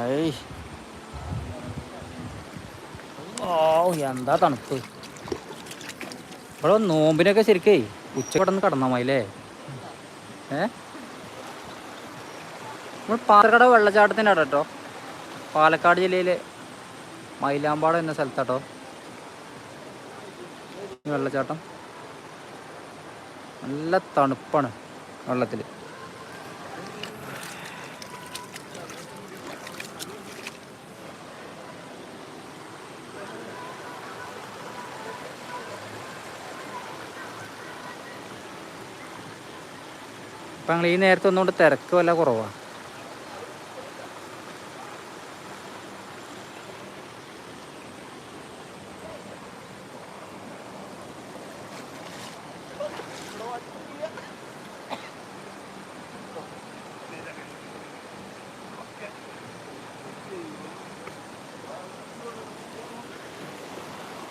I. ഓ എന്താ തണുപ്പ്? ഇവിടെ നോമ്പിനൊക്കെ ശരിക്കേ ഉച്ച കിടന്ന് കടന്നാ മതില്ലേ ഏ? നമ്മൾ പാലക്കാട് വെള്ളച്ചാട്ടത്തിന്റെ കേട്ടോ. പാലക്കാട് ജില്ലയിലെ മൈലാമ്പാട് എന്ന സ്ഥലത്താട്ടോ. വെള്ളച്ചാട്ടം. നല്ല തണുപ്പാണ് വെള്ളത്തിൽ ഇപ്പം ഞങ്ങൾ ഈ നേരത്തെ ഒന്നുകൊണ്ട് തിരക്ക് വല്ല കുറവാണ്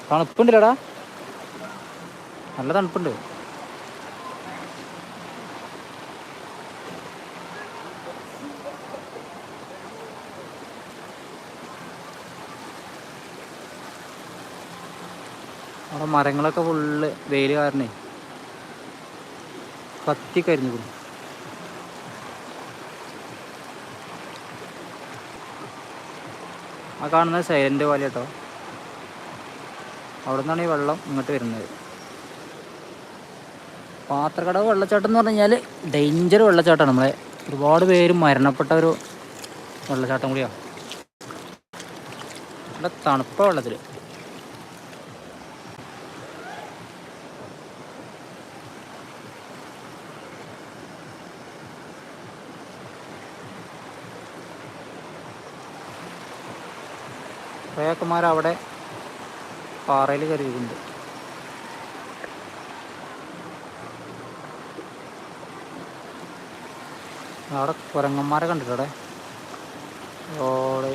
തണുപ്പുണ്ടല്ലടാ. നല്ല തണുപ്പുണ്ട്. അവിടെ മരങ്ങളൊക്കെ ഫുള്ള് വെയിൽ കാരണേ. കത്തിക്കരിഞ്ഞു ആ കാണുന്നത് സൈലന്റ് പോലെ കേട്ടോ. അവിടെ നിന്നാണ് ഈ വെള്ളം ഇങ്ങോട്ട് വരുന്നത്. പാത്രക്കടവ് വെള്ളച്ചാട്ടം എന്ന് പറഞ്ഞു കഴിഞ്ഞാൽ ഡേഞ്ചർ വെള്ളച്ചാട്ടമാണ് നമ്മളെ ഒരുപാട് പേര് മരണപ്പെട്ട ഒരു വെള്ളച്ചാട്ടം കൂടിയാണ് നല്ല തണുപ്പ വെള്ളത്തിൽ കുറേക്കന്മാർ അവിടെ പാറയിൽ കയറിയിട്ടുണ്ട് അവിടെ കുരങ്ങന്മാരെ കണ്ടിട്ടോടെ ഓടെ.